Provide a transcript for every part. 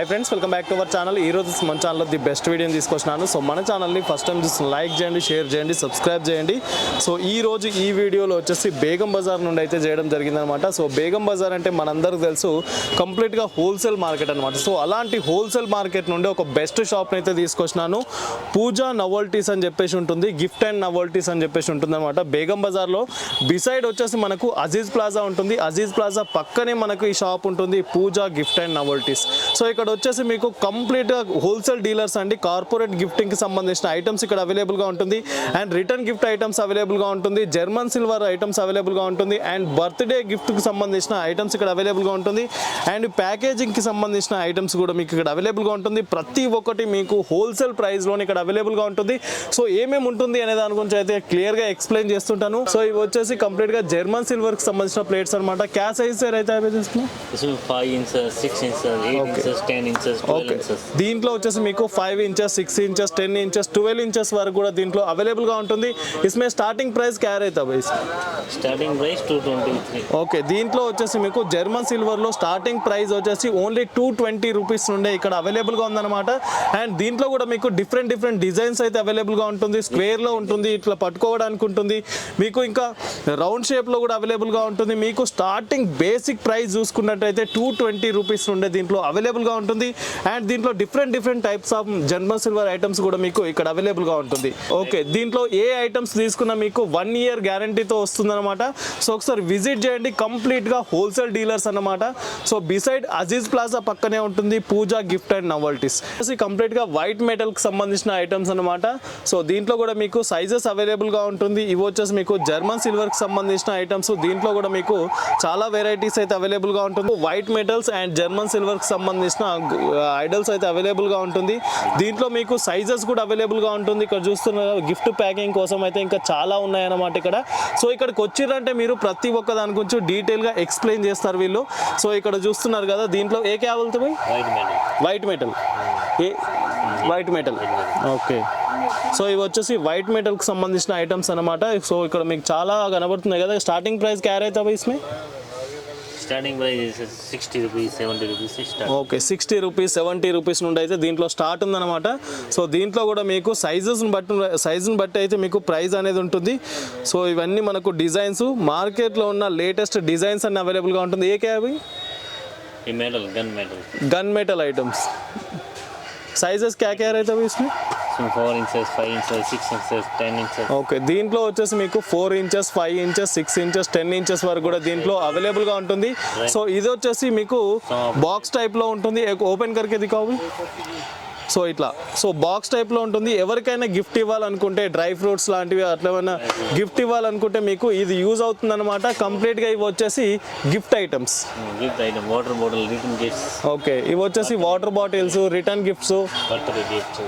Hi friends welcome back to our channel ఈ రోజు మన ఛానల్లో ది బెస్ట్ వీడియోని తీసుకొచ్చినాను. సో మన ఛానల్ని ఫస్ట్ టైం చూసి లైక్ చేయండి షేర్ చేయండి సబ్స్క్రైబ్ చేయండి. సో ఈ రోజు ఈ వీడియోలో వచ్చేసి బేగం బజార్ నుండి అయితే చేయడం జరిగిందనమాట సో బేగం బజార్ అంటే మనందరికీ తెలుసు కంప్లీట్గా హోల్సేల్ మార్కెట్ అనమాట సో అలాంటి హోల్సేల్ మార్కెట్ నుండి ఒక బెస్ట్ షాప్ని అయితే తీసుకొచ్చినాను. పూజా నవోల్టీస్ అని చెప్పేసి ఉంటుంది గిఫ్ట్ అండ్ నవోల్టీస్ అని చెప్పేసి ఉంటుంది అనమాట బేగం బజార్లో బిసైడ్ వచ్చేసి మనకు అజీజ్ ప్లాజా ఉంటుంది. అజీజ్ ప్లాజా పక్కనే మనకు ఈ షాప్ ఉంటుంది Pooja gift and novelties so ఇక్కడ ఇక్కడ వచ్చేసి మీకు కంప్లీట్ హోల్సేల్ డీలర్స్ అండి. కార్పొరేట్ గిఫ్టింగ్కి సంబంధించిన ఐటమ్స్ ఇక్కడ అవైలబుల్గా ఉంటుంది. అండ్ రిటర్న్ గిఫ్ట్ ఐటమ్స్ అవైలబుల్గా ఉంటుంది. జర్మన్ సిల్వర్ ఐటమ్స్ అవైలబుల్గా ఉంటుంది. అండ్ బర్త్డే గిఫ్ట్కి సంబంధించిన ఐటమ్స్ ఇక్కడ అవైలబుల్గా ఉంటుంది. అండ్ ప్యాకేజింగ్కి సంబంధించిన ఐటమ్స్ కూడా మీకు ఇక్కడ అవైలబుల్గా ఉంటుంది. ప్రతి ఒక్కటి మీకు హోల్సేల్ ప్రైస్లోనే ఇక్కడ అవైలబుల్గా ఉంటుంది. సో ఏమేమి ఉంటుంది అనే దాని గురించి అయితే క్లియర్గా ఎక్స్ప్లెయిన్ చేస్తుంటాను. సో ఇవి వచ్చేసి కంప్లీట్గా జర్మన్ సిల్వర్కి సంబంధించిన ప్లేట్స్ అనమాట క్యాష్ సైజ్ సార్ అయితే five six eight inches okay దీంట్లో వచ్చేసి మీకు five inches six inches ten inches twelve inches వరకు కూడా దీంట్లో అవైలబుల్గా ఉంటుంది. ఇస్మే స్టార్టింగ్ ప్రైస్ క్యారీ అవుతా buys starting price two twenty okay దీంట్లో వచ్చేసి మీకు జర్మన్ సిల్వర్లో స్టార్టింగ్ ప్రైస్ వచ్చేసి ఓన్లీ టూ ట్వంటీ రూపీస్ నుండే ఇక్కడ అవైలబుల్గా ఉందన్నమాట. అండ్ దీంట్లో కూడా మీకు డిఫరెంట్ డిఫరెంట్ డిజైన్స్ అయితే అవైలబుల్గా ఉంటుంది. స్క్వేర్లో ఉంటుంది ఇట్లా పట్టుకోవడానికి ఉంటుంది. మీకు ఇంకా రౌండ్ షేప్లో కూడా అవైలబుల్గా ఉంటుంది. మీకు స్టార్టింగ్ బేసిక్ ప్రైస్ చూసుకున్నట్టయితే టూ ట్వంటీ రూపీస్ నుండే దీంట్లో అవైలబుల్గా ఉంటుంది. అండ్ దీంట్లో different different types of German silver items కూడా మీకు ఇక్కడ అవైలబుల్గా ఉంటుంది. ఓకే దీంట్లో ఏ ఐటమ్స్ తీసుకున్నా మీకు వన్ ఇయర్ గ్యారంటీతో వస్తుందన్నమాట. సో ఒకసారి విజిట్ చేయండి. కంప్లీట్గా హోల్సేల్ డీలర్స్ అన్నమాట. సో బిసైడ్ అజీజ్ ప్లాజా పక్కనే ఉంటుంది పూజా గిఫ్ట్ అండ్ నవల్టీస్ కంప్లీట్గా వైట్ మెటల్కి సంబంధించిన ఐటమ్స్ అన్నమాట. సో దీంట్లో కూడా మీకు సైజెస్ అవైలబుల్గా ఉంటుంది. ఇవి వచ్చేసి మీకు జర్మన్ సిల్వర్కి సంబంధించిన ఐటమ్స్ దీంట్లో కూడా మీకు చాలా వెరైటీస్ అయితే అవైలబుల్గా ఉంటుంది. వైట్ మెటల్స్ అండ్ జర్మన్ సిల్వర్కి సంబంధించిన ఐడల్స్ అయితే అవైలబుల్గా ఉంటుంది. దీంట్లో మీకు సైజెస్ కూడా అవైలబుల్గా ఉంటుంది. ఇక్కడ చూస్తున్న గిఫ్ట్ ప్యాకింగ్ కోసం అయితే ఇంకా చాలా ఉన్నాయన్నమాట ఇక్కడ. సో ఇక్కడికి వచ్చిరంటే మీరు ప్రతి ఒక్క దాని గురించి డీటెయిల్గా ఎక్స్ప్లెయిన్ చేస్తారు వీళ్ళు. సో ఇక్కడ చూస్తున్నారు కదా దీంట్లో ఏ క్యాబ్ వైట్ మెటల్ ఏ? వైట్ మెటల్ ఓకే సో ఇవి వచ్చేసి వైట్ మెటల్కి సంబంధించిన ఐటమ్స్ అనమాట సో ఇక్కడ మీకు చాలా కనబడుతున్నాయి కదా స్టార్టింగ్ ప్రైస్ క్యారీ అవుతాయి ఇస్మే? starting price sixty rupees seventy rupees से start okay sixty rupees seventy rupees నుండి అయితే దీంట్లో స్టార్ట్ ఉందన్నమాట సో దీంట్లో కూడా మీకు సైజెస్ని బట్టి సైజుని బట్టి అయితే మీకు ప్రైస్ అనేది ఉంటుంది సో ఇవన్నీ మనకు డిజైన్స్ మార్కెట్లో ఉన్న లేటెస్ట్ డిజైన్స్ అన్ని అవైలబుల్గా ఉంటుంది ఏ క్యాబ్ ये medal gun medal gun metal items sizes క్యా క్యా అయితే ఇస్మే इसमें four inches five inches six inches ten inches okay దీంట్లో వచ్చేసి మీకు four inches five inches six inches ten inches వరకు కూడా దీంట్లో అవైలబుల్గా ఉంటుంది. సో ఇది వచ్చేసి మీకు బాక్స్ టైప్లో ఉంటుంది. ఓపెన్ కర్క్ ఇది కావు? సో ఇట్లా. సో బాక్స్ టైప్లో ఉంటుంది. ఎవరికైనా గిఫ్ట్ ఇవ్వాలనుకుంటే డ్రై ఫ్రూట్స్ లాంటివి అట్లా ఏమైనా గిఫ్ట్ ఇవ్వాలనుకుంటే మీకు ఇది యూజ్ అవుతుంది అనమాట కంప్లీట్గా ఇవి వచ్చేసి gift items water bottle okay. ఇవి వచ్చేసి water bottles return gifts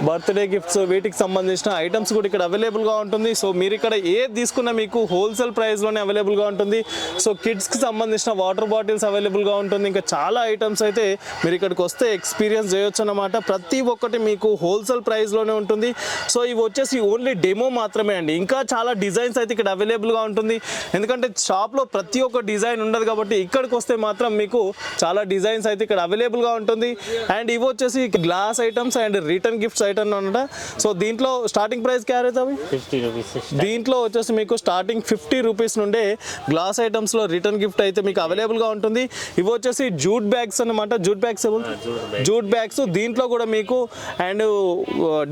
birthday gifts వీటికి సంబంధించిన ఐటమ్స్ కూడా ఇక్కడ అవైలబుల్గా ఉంటుంది. సో మీరు ఇక్కడ ఏది తీసుకున్నా మీకు హోల్సేల్ ప్రైస్లోనే అవైలబుల్గా ఉంటుంది. సో కిడ్స్కి సంబంధించిన వాటర్ బాటిల్స్ అవైలబుల్గా ఉంటుంది. ఇంకా చాలా ఐటమ్స్ అయితే మీరు ఇక్కడికి వస్తే ఎక్స్పీరియన్స్ చేయొచ్చు అనమాట ప్రతి ఒక్క ఒక్కొక్కటి మీకు హోల్సేల్ ప్రైస్లోనే ఉంటుంది. సో ఇవి వచ్చేసి ఓన్లీ డెమో మాత్రమే అండి. ఇంకా చాలా డిజైన్స్ అయితే ఇక్కడ అవైలబుల్గా ఉంటుంది. ఎందుకంటే షాప్లో ప్రతి ఒక్క డిజైన్ ఉండదు కాబట్టి ఇక్కడికి వస్తే మాత్రం మీకు చాలా డిజైన్స్ అయితే ఇక్కడ అవైలబుల్గా ఉంటుంది. అండ్ ఇవి వచ్చేసి glass items and return gifts item అనమాట సో దీంట్లో స్టార్టింగ్ ప్రైస్ క్యారీ అవుతాయి దీంట్లో వచ్చేసి మీకు స్టార్టింగ్ ఫిఫ్టీ రూపీస్ నుండే గ్లాస్ ఐటమ్స్లో రిటర్న్ గిఫ్ట్ అయితే మీకు అవైలబుల్గా ఉంటుంది. ఇవి వచ్చేసి జూట్ బ్యాగ్స్ అనమాట జూట్ బ్యాగ్స్. Jute bags. దీంట్లో కూడా మీకు అండ్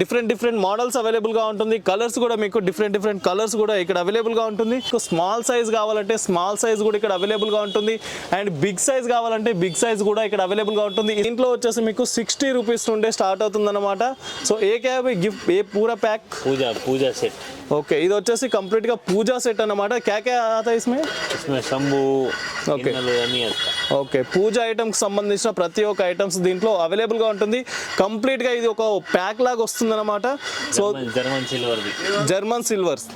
డిఫరెంట్ డిఫరెంట్ మోడల్స్ అవైలబుల్గా ఉంటుంది. కలర్స్ కూడా మీకు డిఫరెంట్ డిఫరెంట్ కలర్స్ కూడా ఇక్కడ అవైలబుల్గా ఉంటుంది. సో స్మాల్ సైజ్ కావాలంటే స్మాల్ సైజ్ కూడా ఇక్కడ అవైలబుల్గా ఉంటుంది. అండ్ బిగ్ సైజ్ కావాలంటే బిగ్ సైజ్ కూడా ఇక్కడ అవైలబుల్గా ఉంటుంది. దీంట్లో వచ్చేసి మీకు సిక్స్టీ రూపీస్ నుండే స్టార్ట్ అవుతుంది అనమాట సో ఏ క్యాబ్ గిఫ్ట్ ఏ పూరా pack? Puja puja set. Okay ఇది వచ్చేసి కంప్లీట్గా పూజా సెట్ అనమాట క్యాకే ఆత ఇస్మే? ఇస్మే శంభు. వస్తాయి ఓకే. పూజ ఐటమ్స్ సంబంధించిన ప్రతి ఒక్క ఐటమ్స్ దీంట్లో అవైలబుల్గా ఉంటుంది. కంప్లీట్గా ఇది ఒక ప్యాక్ లాగా వస్తుంది అనమాట so German సిల్వర్ది. German silvers.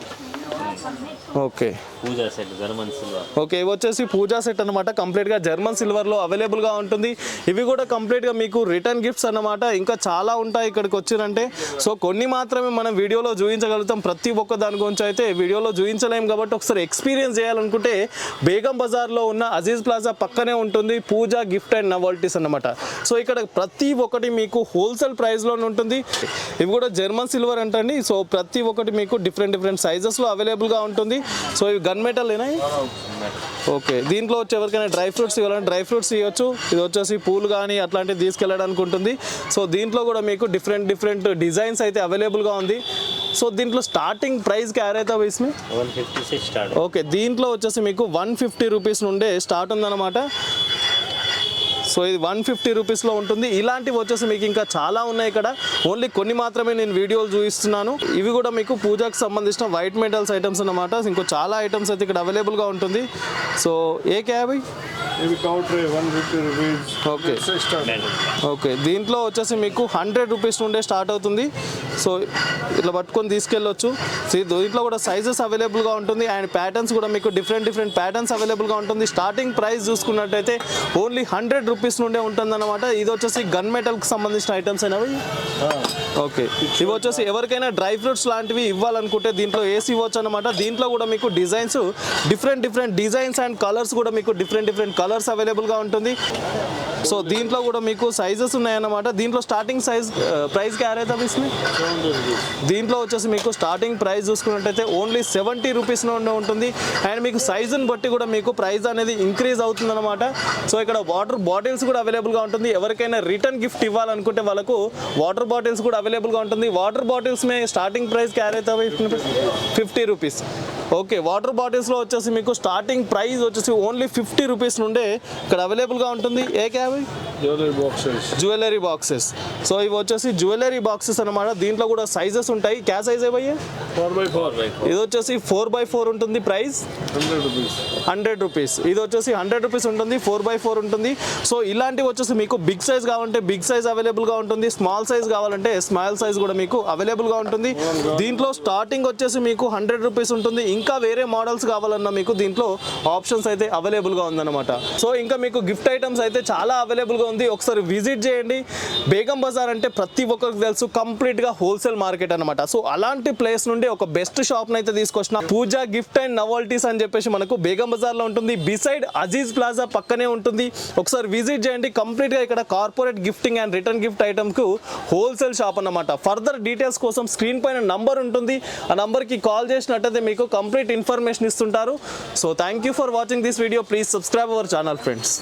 Okay. Puja set German silver. Okay ఇవి వచ్చేసి పూజా సెట్ అనమాట కంప్లీట్గా జర్మన్ సిల్వర్లో అవైలబుల్గా ఉంటుంది. ఇవి కూడా కంప్లీట్గా మీకు రిటర్న్ గిఫ్ట్స్ అన్నమాట. ఇంకా చాలా ఉంటాయి ఇక్కడికి వచ్చినంటే సో కొన్ని మాత్రమే మనం వీడియోలో చూపించగలుగుతాం. ప్రతి ఒక్క దాని గురించి అయితే వీడియోలో చూపించలేం కాబట్టి ఒకసారి ఎక్స్పీరియన్స్ చేయాలనుకుంటే బేగం బజార్లో ఉన్న అజీజ్ ప్లాజా పక్కనే ఉంటుంది. పూజా గిఫ్ట్ అండ్ నవాల్టీస్ అన్నమాట. సో ఇక్కడ ప్రతి ఒక్కటి మీకు హోల్సేల్ ప్రైస్లోనే ఉంటుంది. ఇవి కూడా జర్మన్ సిల్వర్ అంటండి. సో ప్రతి ఒక్కటి మీకు డిఫరెంట్ డిఫరెంట్ సైజెస్లో అవైలబుల్గా ఉంటుంది. సో ఇవి గన్ మెటల్ ఏనా ఓకే దీంట్లో వచ్చి ఎవరికైనా డ్రై ఫ్రూట్స్ ఇవ్వాలంటే డ్రై ఫ్రూట్స్ ఇవ్వచ్చు. ఇది వచ్చేసి పూలు కానీ అట్లాంటివి తీసుకెళ్ళడానికి ఉంటుంది. సో దీంట్లో కూడా మీకు డిఫరెంట్ డిఫరెంట్ డిజైన్స్ అయితే అవైలబుల్గా ఉంది. సో దీంట్లో స్టార్టింగ్ ప్రైస్ క్యార్ సిక్స్ స్టార్ట్. ఓకే దీంట్లో వచ్చేసి మీకు వన్ ఫిఫ్టీ రూపీస్ నుండే స్టార్ట్ ఉందన్నమాట. సో ఇది వన్ ఫిఫ్టీ రూపీస్లో ఉంటుంది. ఇలాంటివి వచ్చేసి మీకు ఇంకా చాలా ఉన్నాయి ఇక్కడ. ఓన్లీ కొన్ని మాత్రమే నేను వీడియోలు చూపిస్తున్నాను. ఇవి కూడా మీకు పూజకు సంబంధించిన వైట్ మెటల్స్ ఐటమ్స్ అన్నమాట. ఇంకో చాలా ఐటమ్స్ అయితే ఇక్కడ అవైలబుల్గా ఉంటుంది. సో ఏ క్యాబ్? ఓకే. ఓకే. దీంట్లో వచ్చేసి మీకు హండ్రెడ్ రూపీస్ నుండే స్టార్ట్ అవుతుంది. సో ఇట్లా పట్టుకొని తీసుకెళ్ళొచ్చు. దీంట్లో కూడా సైజెస్ అవైలబుల్గా ఉంటుంది. అండ్ ప్యాటర్న్స్ కూడా మీకు డిఫరెంట్ డిఫరెంట్ ప్యాటర్న్స్ అవైలబుల్గా ఉంటుంది. స్టార్టింగ్ ప్రైస్ చూసుకున్నట్టయితే ఓన్లీ హండ్రెడ్ రూపీస్ నుండే ఉంటుంది అనమాట ఇది వచ్చేసి గన్ మెటల్కి సంబంధించిన ఐటమ్స్ అయినవి ఓకే ఇవి వచ్చేసి ఎవరికైనా డ్రై ఫ్రూట్స్ లాంటివి ఇవ్వాలనుకుంటే దీంట్లో ఏసీ ఇవ్వచ్చు అనమాట దీంట్లో కూడా మీకు designs different different designs and colours కూడా మీకు డిఫరెంట్ డిఫరెంట్ కలర్స్ అవైలబుల్గా ఉంటుంది. సో దీంట్లో కూడా మీకు సైజెస్ ఉన్నాయన్నమాట. దీంట్లో స్టార్టింగ్ సైజ్ ప్రైస్ క్యారైతే అయితే ఇస్తుంది దీంట్లో వచ్చేసి మీకు స్టార్టింగ్ ప్రైస్ చూసుకున్నట్టయితే ఓన్లీ సెవెంటీ రూపీస్ నుండి ఉంటుంది. అండ్ మీకు సైజుని బట్టి కూడా మీకు ప్రైస్ అనేది ఇంక్రీజ్ అవుతుంది అనమాట సో ఇక్కడ వాటర్ బాటిల్స్ కూడా అవైలబుల్గా ఉంటుంది. ఎవరికైనా రిటర్న్ గిఫ్ట్ ఇవ్వాలనుకుంటే వాళ్ళకు వాటర్ బాటిల్స్ కూడా అవైలబుల్గా ఉంటుంది. వాటర్ బాటిల్స్ మే స్టార్టింగ్ ప్రైస్ క్యారీ అయితే ఫిఫ్టీ రూపీస్ ఓకే వాటర్ బాటిల్స్లో వచ్చేసి మీకు స్టార్టింగ్ ప్రైస్ వచ్చేసి ఓన్లీ ఫిఫ్టీ రూపీస్ నుండే ఇక్కడ అవైలబుల్గా ఉంటుంది. ఏ cab? Jewellery boxes jewellery boxes so ఇవి వచ్చేసి జ్యువెలరీ బాక్సెస్ అనమాట దీంట్లో కూడా సైజెస్ ఉంటాయి. క్యా సైజ్ ఏవయ్యా ఫోర్ బై ఫోర్ ఇది వచ్చేసి ఫోర్ బై ఫోర్ ఉంటుంది price hundred rupees hundred rupees ఇది వచ్చేసి హండ్రెడ్ రూపీస్ ఉంటుంది. ఫోర్ బై ఫోర్ ఉంటుంది. సో ఇలాంటివి వచ్చేసి మీకు బిగ్ సైజ్ కావాలంటే బిగ్ సైజ్ అవైలబుల్గా ఉంటుంది. స్మాల్ సైజ్ కావాలంటే స్మాల్ సైజ్ కూడా మీకు అవైలబుల్గా ఉంటుంది. దీంట్లో స్టార్టింగ్ వచ్చేసి మీకు హండ్రెడ్ రూపీస్ ఉంటుంది. ఇంకా వేరే మోడల్స్ కావాలన్నా మీకు దీంట్లో ఆప్షన్స్ అయితే అవైలబుల్గా ఉందన్నమాట. సో ఇంకా మీకు గిఫ్ట్ ఐటమ్స్ అయితే చాలా అవైలబుల్గా ఉంది. ఒకసారి విజిట్ చేయండి. బేగం బజార్ అంటే ప్రతి ఒక్కరికి తెలుసు కంప్లీట్గా హోల్సేల్ మార్కెట్ అనమాట సో అలాంటి ప్లేస్ నుండి ఒక బెస్ట్ షాప్ని అయితే తీసుకొచ్చిన పూజ గిఫ్ట్ అండ్ నవల్టీస్ అని చెప్పేసి మనకు బేగం బజార్లో ఉంటుంది. బిసైడ్ అజీజ్ ప్లాజా పక్కనే ఉంటుంది. ఒకసారి విజిట్ చేయండి. కంప్లీట్గా ఇక్కడ corporate gifting and return gift ఐటమ్కు wholesale shop అన్నమాట. ఫర్దర్ డీటెయిల్స్ కోసం స్క్రీన్ పైన నంబర్ ఉంటుంది. ఆ నంబర్కి కాల్ చేసినట్టయితే మీకు కంప్లీట్ ఇన్ఫర్మేషన్ ఇస్తుంటారు. So thank you for watching this video. Please subscribe our channel friends.